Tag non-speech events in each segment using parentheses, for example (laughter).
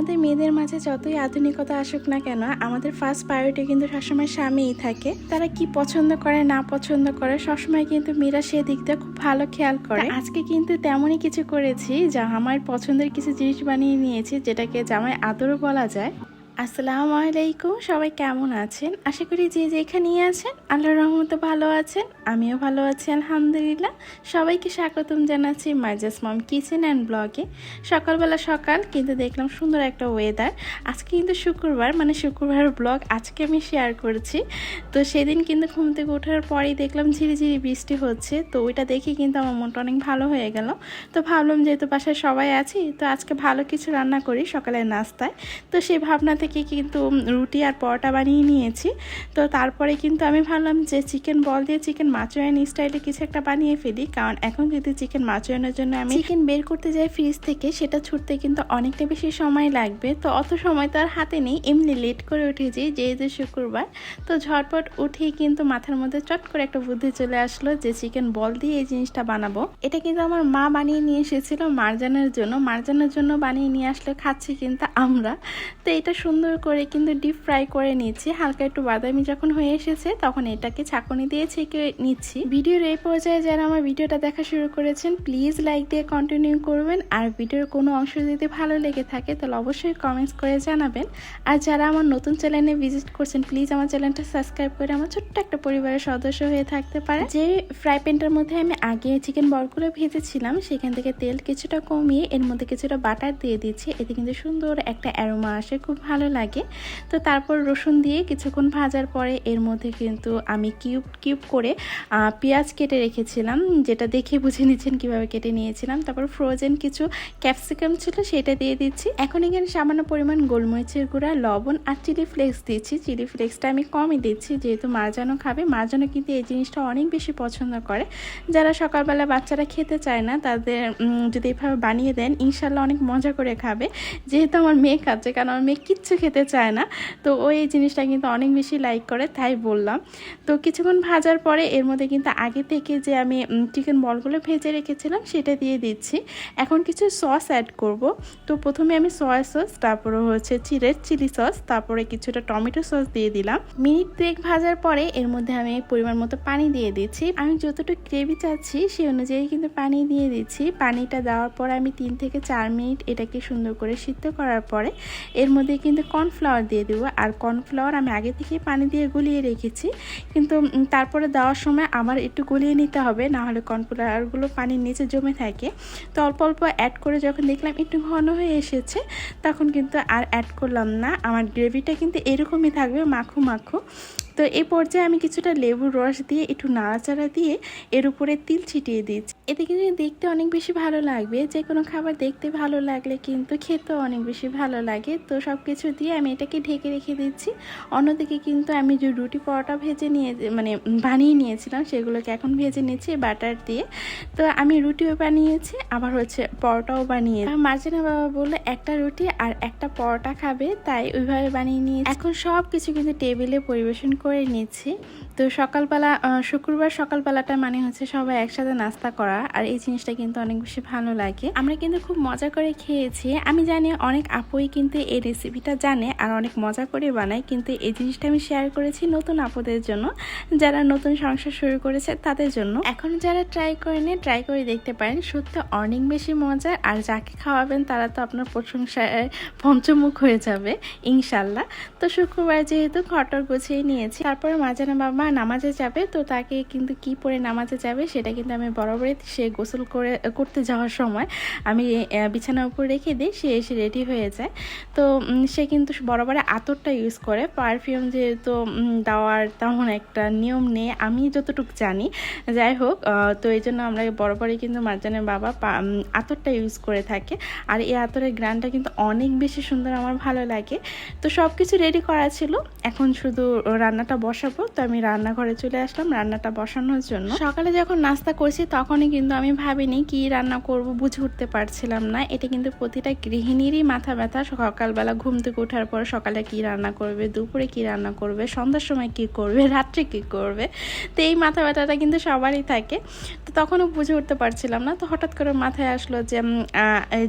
আমাদের মেয়েদের মাঝে যতই আধুনিকতা আসুক না কেন আমাদের ফার্স্ট প্রায়োরিটি কিন্তু সবসময় স্বামীই থাকে। তারা কি পছন্দ করে না পছন্দ করে সবসময় কিন্তু মেয়েরা সে দিকটা খুব ভালো খেয়াল করে। আজকে কিন্তু তেমনই কিছু করেছি যা আমার পছন্দের কিছু জিনিস বানিয়ে নিয়েছি যেটাকে জামাই আদরও বলা যায়। আসসালামু আলাইকুম, সবাই কেমন আছেন? আশা করি যে যেখানেই আছেন, আল্লাহর রহমতে ভালো আছেন, আমিও ভালো আছি, আলহামদুলিল্লাহ। সবাইকে স্বাগতম জানাচ্ছি মাইজাস মম কিচেন অ্যান্ড ব্লগে। সকালবেলা সকাল কিন্তু দেখলাম সুন্দর একটা ওয়েদার আজকে কিন্তু শুক্রবার মানে শুক্রবার ব্লগ আজকে আমি শেয়ার করছি। তো সেদিন কিন্তু ঘুম থেকে ওঠার পরেই দেখলাম ঝিরিঝিরি বৃষ্টি হচ্ছে। তো ওইটা দেখে কিন্তু আমার মনটা অনেক ভালো হয়ে গেল। তো ভাবলাম যেহেতু বাসায় সবাই আছি, তো আজকে ভালো কিছু রান্না করি সকালের নাস্তায়। তো সেই ভাবনা থেকে কিন্তু রুটি আর পরোটা বানিয়ে নিয়েছি। তো তারপরে কিন্তু আমি ভাবলাম যে চিকেন বল দিয়ে চিকেন মাচুয়ান স্টাইলে কিছু একটা বানিয়ে ফেলি। কারণ এখন যদি চিকেন মাচুয়ানের জন্য আমি চিকেন বের করতে যাই ফ্রিজ থেকে, সেটা ছুটতে কিন্তু অনেকটা বেশি সময় লাগবে। তো অত সময় তো আর হাতে নেই, এমনি লেট করে উঠেছি যেহেতু শুক্রবার। তো ঝটপট উঠেই কিন্তু মাথার মধ্যে চট করে একটা বুদ্ধি চলে আসলো যে চিকেন বল দিয়ে এই জিনিসটা বানাবো। এটা কিন্তু আমার মা বানিয়ে নিয়ে এসেছিল মারজানের জন্য। মারজানের জন্য বানিয়ে নিয়ে আসলে খাচ্ছি কিন্তু আমরা। তো এটা সুন্দর করে কিন্তু ডিপ ফ্রাই করে নিচ্ছি হালকা একটু বাদামি যখন হয়ে এসেছে, তখন এটাকে ছাঁকনি দিয়ে ছেঁকে নিচ্ছি। ভিডিওর এই পর্যায়ে যারা আমার ভিডিওটা দেখা শুরু করেছেন প্লিজ লাইক দিয়ে কন্টিনিউ করবেন। আর ভিডিওর কোনো অংশ যদি ভালো লেগে থাকে, তাহলে অবশ্যই কমেন্টস করে জানাবেন। আর যারা আমার নতুন চ্যানেলে ভিজিট করছেন প্লিজ আমার চ্যানেলটা সাবস্ক্রাইব করে আমার ছোট্ট একটা পরিবারের সদস্য হয়ে থাকতে পারে। যে ফ্রাই প্যানটার মধ্যে আমি আগে চিকেন বলগুলো ভেজেছিলাম, সেখান থেকে তেল কিছুটা কমিয়ে এর মধ্যে কিছুটা বাটার দিয়ে দিচ্ছি। এতে কিন্তু সুন্দর একটা অ্যারোমা আসে, খুব ভালো লাগে। তো তারপর রসুন দিয়ে কিছুক্ষণ ভাজার পরে এর মধ্যে কিন্তু আমি কিউব কিউব করে পেঁয়াজ কেটে রেখেছিলাম, যেটা দেখে বুঝে নিচ্ছেন কীভাবে কেটে নিয়েছিলাম। তারপর ফ্রোজেন কিছু ক্যাপসিকাম ছিল সেটা দিয়ে দিচ্ছি। এখন এখানে সামান্য পরিমাণ গোলমরিচের গুঁড়া, লবণ আর চিলি ফ্লেক্স দিচ্ছি। চিলি ফ্লেক্সটা আমি কমই দিচ্ছি, যেহেতু মারজানো খাবে। মারজানো কিন্তু এই জিনিসটা অনেক বেশি পছন্দ করে। যারা সকালবেলা বাচ্চারা খেতে চায় না, তাদের যদি এভাবে বানিয়ে দেন ইনশাল্লাহ অনেক মজা করে খাবে। যেহেতু আমার মেয়ে খাচ্ছে, কারণ আমার মেয়ে কিচ্ছু খেতে চায় না। তো ও এই জিনিসটা কিন্তু অনেক বেশি লাইক করে, তাই বললাম। তো কিছুক্ষণ ভাজার পরে এর মধ্যে কিন্তু আগে থেকে যে আমি চিকেন বলগুলো ভেজে রেখেছিলাম, সেটা দিয়ে দিচ্ছি। এখন কিছু সস অ্যাড করব। তো প্রথমে আমি সয়া সস তারপরে হচ্ছে রেড চিলি সস তারপরে কিছুটা টমেটো সস দিয়ে দিলাম। মিনিট দুয়েক ভাজার পরে এর মধ্যে আমি পরিমাণ মতো পানি দিয়ে দিচ্ছি। আমি যতটুকু গ্রেভি চাচ্ছি, সেই অনুযায়ী কিন্তু পানি দিয়ে দিচ্ছি। পানিটা দেওয়ার পর আমি তিন থেকে চার মিনিট এটাকে সুন্দর করে সিদ্ধ করার পরে, এর মধ্যে কিন্তু কর্নফ্লাওয়ার দিয়ে দেবো। আর কর্নফ্লাওয়ার আমি আগে থেকে পানি দিয়ে গুলিয়ে রেখেছি। কিন্তু তারপরে দেওয়ার সময় আমার একটু গুলিয়ে নিতে হবে, না হলে কর্নফ্লাওয়ারগুলো পানির নিচে জমে থাকে। তো অল্প অল্প অ্যাড করে যখন দেখলাম একটু ঘন হয়ে এসেছে, তখন কিন্তু আর অ্যাড করলাম না। আমার গ্রেভিটা কিন্তু এরকমই থাকবে, মাখো মাখো। তো এই পর্যায়ে আমি কিছুটা লেবুর রস দিয়ে একটু নাড়াচাড়া দিয়ে এর উপরে তিল ছিটিয়ে দিচ্ছি এতে কিন্তু দেখতে অনেক বেশি ভালো লাগবে যে কোনো খাবার দেখতে ভালো লাগলে কিন্তু খেতেও অনেক বেশি ভালো লাগে। তো সব কিছু দিয়ে আমি এটাকে ঢেকে রেখে দিচ্ছি। অন্যদিকে কিন্তু আমি যে রুটি পরোটা ভেজে নিয়ে মানে বানিয়ে নিয়েছিলাম, সেগুলোকে এখন ভেজে নিচ্ছি বাটার দিয়ে। তো আমি রুটিও বানিয়েছি, আবার হচ্ছে পরোটাও বানিয়ে মার্জিনা বাবা বলল, একটা রুটি আর একটা পরোটা খাবে। তাই ওইভাবে বানিয়ে নিয়ে এখন সব কিছু কিন্তু টেবিলে পরিবেশন করে নিচ্ছি। তো সকালবেলা শুক্রবার সকালবেলাটা মানে হচ্ছে সবাই একসাথে নাস্তা করা, আর এই জিনিসটা কিন্তু অনেক বেশি ভালো লাগে। আমরা কিন্তু খুব মজা করে খেয়েছি। আমি জানি অনেক আপুই কিন্তু এই রেসিপিটা জানে আর অনেক মজা করে বানায়, কিন্তু এই জিনিসটা আমি শেয়ার করেছি নতুন আপুদের জন্য। যারা নতুন সংসার শুরু করেছে তাদের জন্য। এখন যারা ট্রাই করে করেনি ট্রাই করে দেখতে পারেন। সত্যি অনেক বেশি মজা আর যাকে খাওয়াবেন তারা তো আপনার প্রশংসায় পঞ্চমুখ হয়ে যাবে, ইনশাল্লাহ। তো শুক্রবার যেহেতু খটর গুছিয়ে নিয়েছি, তারপরে মাজানা বাবা নামাজে যাবে, তো তাকে কিন্তু কি পরে নামাজে যাবে সেটা কিন্তু আমি বরাবরই সে গোসল করে, করতে যাওয়ার সময় আমি বিছানার উপর রেখে দিই, সে এসে রেডি হয়ে যায়। তো সে কিন্তু বরাবরে আতরটা ইউজ করে। পারফিউম যেহেতু দেওয়ার তেমন একটা নিয়ম নেই, আমি যতটুকু জানি। যাই হোক তো এই জন্য আমরা বরাবরই কিন্তু মার্জানের বাবা আতরটা ইউজ করে থাকে। আর এই আতরের গ্রানটা কিন্তু অনেক বেশি সুন্দর, আমার ভালো লাগে। তো সব কিছু রেডি করা ছিল। এখন শুধু রান্নাটা বসাবো, তো আমি রান্নাঘরে চলে আসলাম, রান্নাটা বসানোর জন্য। সকালে যখন নাস্তা করছি তখনই কিন্তু আমি ভাবিনি কি রান্না করব বুঝে উঠতে পারছিলাম না। এটা কিন্তু প্রতিটা গৃহিণীরই মাথা ব্যথা। সকালবেলা ঘুম থেকে ওঠার পর সকালে কি রান্না করবে, দুপুরে কি রান্না করবে, সন্ধ্যার সময় কি করবে, (laughs) রাত্রে কি করবে, তো এই মাথা ব্যথাটা কিন্তু সবারই থাকে। তো তখনও বুঝে উঠতে পারছিলাম না। তো হঠাৎ করে মাথায় আসলো যে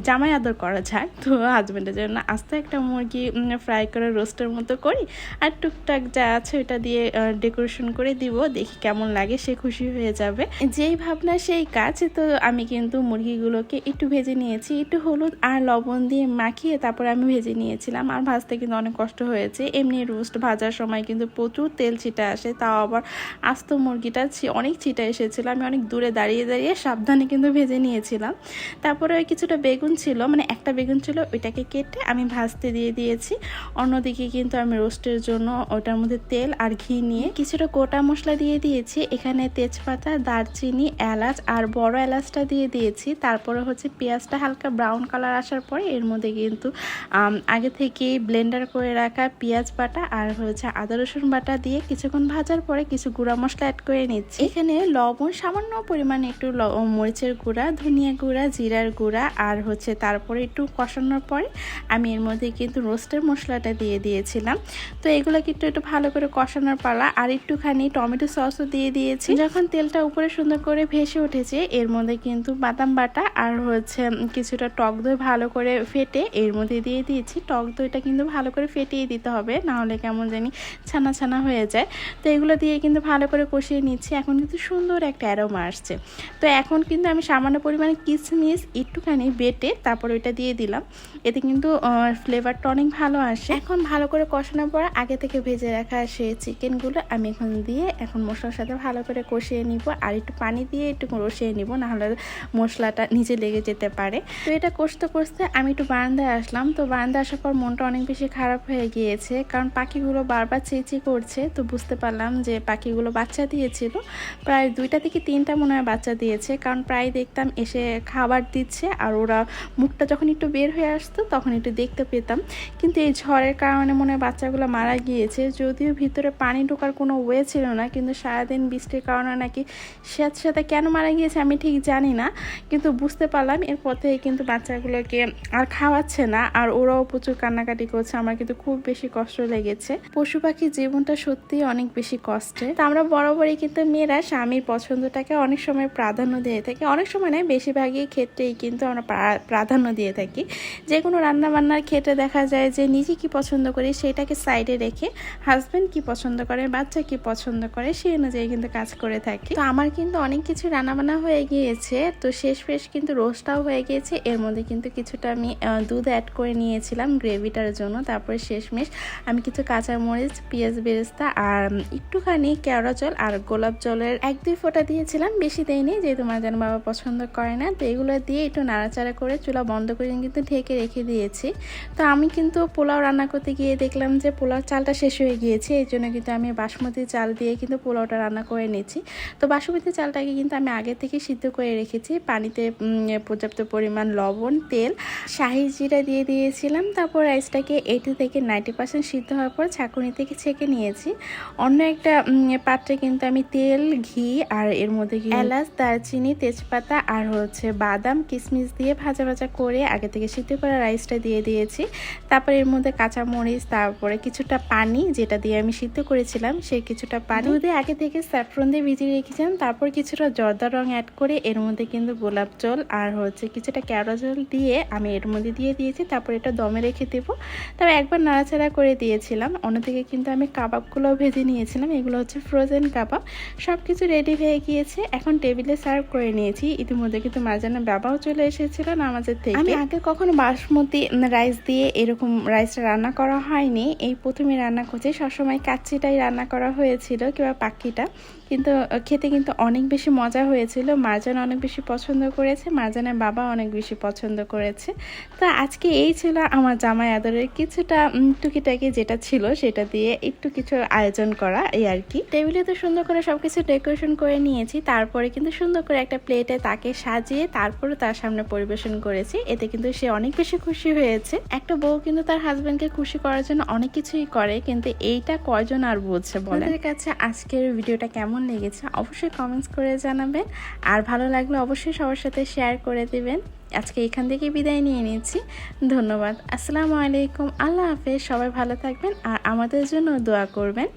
জামাই আদর করা যায় তো হাজব্যান্ডের জন্য আস্তে একটা মুরগি ফ্রাই করে রোস্টের মতো করি। আর টুকটাক যা আছে ওটা দিয়ে ডেকোরেশন করে দিব, দেখি কেমন লাগে, সে খুশি হয়ে যাবে। যেই ভাবনা, সেই কাজ, তো আমি কিন্তু মুরগিগুলোকে একটু ভেজে নিয়েছি, একটু হলুদ আর লবণ দিয়ে মাখিয়ে তারপরে আমি ভেজে নিয়েছিলাম। আর ভাজতে কিন্তু অনেক কষ্ট হয়েছে, এমনি রোস্ট ভাজার সময় কিন্তু প্রচুর তেল ছিটা আসে, তাও আবার আস্ত মুরগিটা অনেক ছিটা এসেছিল, আমি অনেক দূরে দাঁড়িয়ে দাঁড়িয়ে সাবধানে কিন্তু ভেজে নিয়েছিলাম। তারপরে কিছুটা বেগুন ছিল মানে একটা বেগুন ছিল, ওইটাকে কেটে আমি ভাজতে দিয়ে দিয়েছি। অন্যদিকে কিন্তু আমি রোস্টের জন্য ওটার মধ্যে তেল আর ঘি নিয়ে কিছুটা গোটা মশলা দিয়ে দিয়েছি। এখানে তেজপাতা, দারচিনি, এলাচ আর বড় এলাচটা দিয়ে দিয়েছি। তারপরে হচ্ছে পেঁয়াজটা হালকা ব্রাউন কালার আসার পরে এর মধ্যে কিন্তু আগে থেকে ব্লেন্ডার করে রাখা পেঁয়াজ বাটা আর হচ্ছে আদা, রসুন বাটা দিয়ে কিছুক্ষণ ভাজার পরে কিছু গুঁড়া মশলা অ্যাড করে নিচ্ছি। এখানে লবণ সামান্য পরিমাণে একটু মরিচের গুঁড়া, ধনিয়া গুঁড়া, জিরার গুঁড়া আর হচ্ছে তারপরে একটু কষানোর পরে আমি এর মধ্যে কিন্তু রোস্টের মশলাটা দিয়ে দিয়েছিলাম। তো এগুলো কিন্তু একটু ভালো করে কষানোর পালা আর একটুখানি টমেটো সসও দিয়ে দিয়েছি। যখন তেলটা উপরে সুন্দর করে ভেসে উঠেছে, এর মধ্যে কিন্তু বাদাম বাটা আর হচ্ছে কিছুটা টক দই ভালো করে ফেটে এর মধ্যে দিয়ে দিয়েছি। টক দইটা কিন্তু ভালো করে ফেটিয়ে দিতে হবে, না হলে কেমন জানি ছানা ছানা হয়ে যায়। তো এগুলো দিয়ে কিন্তু ভালো করে কষিয়ে নিচ্ছি, এখন কিন্তু সুন্দর একটা অ্যারোমা আসছে। তো এখন কিন্তু আমি সামান্য পরিমাণে কিশমিশ একটুখানি বেটে তারপর ওইটা দিয়ে দিলাম। এতে কিন্তু ফ্লেভারটা অনেক ভালো আসে। এখন ভালো করে কষানোর পর আগে থেকে ভেজে রাখা সে চিকেনগুলো আমি এখন দিয়ে এখন মশলার সাথে ভালো করে কষিয়ে নিব। আর একটু পানি দিয়ে একটু কষিয়ে নিব, নাহলে মশলাটা নিচে লেগে যেতে পারে। তো এটা কষতে কষতে আমি একটু বারান্দায় আসলাম। তো বারান্দায় আসার পর মনটা অনেক বেশি খারাপ হয়ে গিয়েছে, কারণ পাখিগুলো বারবার চেঁচি করছে। তো বুঝতে পারলাম যে পাখিগুলো বাচ্চা দিয়েছিল। প্রায় দুইটা থেকে তিনটা মনে হয় বাচ্চা দিয়েছে, কারণ প্রায় দেখতাম এসে খাবার দিচ্ছে আর ওরা মুখটা যখন একটু বের হয়ে আসতো তখন একটু দেখতে পেতাম। কিন্তু এই ঝড়ের কারণে মনে হয় বাচ্চাগুলো মারা গিয়েছে। যদিও ভিতরে পানি ঢোকার কোনো ওয়ে ছিল না, কিন্তু সারাদিন বৃষ্টির কারণে নাকি স্যাঁত সাথে কেন মারা গিয়েছে আমি ঠিক জানি না, কিন্তু বুঝতে পারলাম। এরপর থেকে কিন্তু বাচ্চাগুলোকে আর খাওয়াচ্ছে না, আর ওরাও প্রচুর কান্নাকাটি করছে। আমার কিন্তু খুব বেশি কষ্ট লেগেছে। পশু পাখির জীবনটা সত্যি অনেক বেশি কষ্টে তো আমরা বরাবরই কিন্তু মেয়েরা স্বামীর পছন্দটাকে অনেক সময় প্রাধান্য দিয়ে থাকি। অনেক সময় নয় বেশিরভাগই ক্ষেত্রেই কিন্তু আমরা প্রাধান্য দিয়ে থাকি। যে কোনো রান্না বান্নার ক্ষেত্রে দেখা যায় যে নিজে কি পছন্দ করি সেটাকে সাইডে রেখে হাজব্যান্ড কি পছন্দ করে, বাচ্চা কি পছন্দ করে, সেই অনুযায়ী কিন্তু কাজ করে থাকি। তো আমার কিন্তু অনেক কিছু রান্নাবান্না হয়ে গিয়েছে, তো শেষ ফেশ কিন্তু রোস্টটাও হয়ে গিয়েছে। এর মধ্যে কিন্তু কিছুটা আমি দুধ অ্যাড করে নিয়েছিলাম গ্রেভিটার জন্য, তারপরে শেষমেশ আমি কিছু কাঁচামরিচ, পেঁয়াজ বেরেস্তা আর একটুখানি কেওড়া জল আর গোলাপ জলের এক দুই ফোঁটা দিয়েছিলাম। বেশি দেয়নি যেহেতু যেন বাবা পছন্দ করে না, তো এগুলো দিয়ে একটু নাড়াচাড়া করে চুলা বন্ধ করে কিন্তু ঢেকে রেখে দিয়েছি। তো আমি কিন্তু পোলাও রান্না করতে গিয়ে দেখলাম যে পোলাও চালটা শেষ হয়ে গিয়েছে এই জন্য কিন্তু আমি বাসমতি চাল দিয়ে কিন্তু পোলাওটা রান্না করে নিয়েছি। তো বাসমতি চালটাকে কিন্তু আমি আগে থেকে সিদ্ধ করে রেখেছি। পানিতে পর্যাপ্ত পরিমাণ লবণ, তেল, শাহি জিরা দিয়ে দিয়েছিলাম। তারপর রাইসটাকে এইটি থেকে নাইনটি পার্সেন্ট সিদ্ধ হওয়ার পর ছাঁকুনি থেকে ছেঁকে নিয়েছি। অন্য একটা পাত্রে কিন্তু আমি তেল, ঘি আর এর মধ্যে এলাচ, দারচিনি, তেজপাতা আর হচ্ছে বাদাম কিশমিশ দিয়ে ভাজা ভাজা করে আগে থেকে সিদ্ধ করা রাইসটা দিয়ে দিয়েছি। তারপর এর মধ্যে কাঁচামরিচ, তারপরে কিছুটা পানি যেটা দিয়ে আমি সিদ্ধ করেছিলাম, সেই কিছুটা পানি। দুধে আগে থেকে স্যাফরন দিয়ে ভিজিয়ে রেখেছিলাম তারপর কিছুটা জর্দা রং অ্যাড করে এর মধ্যে কিন্তু গোলাপ জল আর হচ্ছে কিছুটা ক্যারো জল দিয়ে আমি এর মধ্যে দিয়ে দিয়েছি, তারপর এটা দমে রেখে দেবো। তবে একবার নাড়াচাড়া করে দিয়েছিলাম, অন্যদিকে কিন্তু আমি কাবাবগুলোও ভেজে নিয়েছিলাম, এগুলো হচ্ছে ফ্রোজেন কাবাব। সব কিছু রেডি হয়ে গিয়েছে, এখন টেবিলে সার্ভ করে নিয়েছি। ইতিমধ্যে কিন্তু মাঝানের বাবাও চলে এসেছিল নামাজের থেকে। আমি আগে কখনো বাসমতি রাইস দিয়ে এরকম রাইসটা রান্না করা হয়নি। এই প্রথমে রান্না করছি, সবসময় কাচ্চিটাই রান্না করা হয়েছিল কিংবা পাখিটা। কিন্তু খেতে কিন্তু অনেক বেশি মজা হয়েছিল। মারজান অনেক বেশি পছন্দ করেছে, মারজানের বাবা অনেক বেশি পছন্দ করেছে। তো আজকে এই ছিল আমার জামাই আদরের কিছুটা টুকিটাকি যেটা ছিল সেটা দিয়ে একটু কিছু আয়োজন করা, এই আর কি। টেবিলে তো সুন্দর করে সব কিছু ডেকোরেশন করে নিয়েছি, তারপরে কিন্তু সুন্দর করে একটা প্লেটে তাকে সাজিয়ে তারপরে তার সামনে পরিবেশন করেছি। এতে কিন্তু সে অনেক বেশি খুশি হয়েছে। একটা বউ কিন্তু তার হাজবেন্ডকে খুশি করার জন্য অনেক কিছুই করে, কিন্তু এইটা কয়জন আর বুঝছে বলে কাছে আজকের ভিডিওটা কেমন লেগেছে অবশ্যই কমেন্টস করে জানাবেন। আর ভালো লাগলে অবশ্যই সবার সাথে শেয়ার করে দেবেন। আজকে এখান থেকে বিদায় নিয়ে নিচ্ছি। ধন্যবাদ। আসসালামু আলাইকুম। আল্লাহ হাফেজ। সবাই ভালো থাকবেন আর আমাদের জন্য দোয়া করবেন।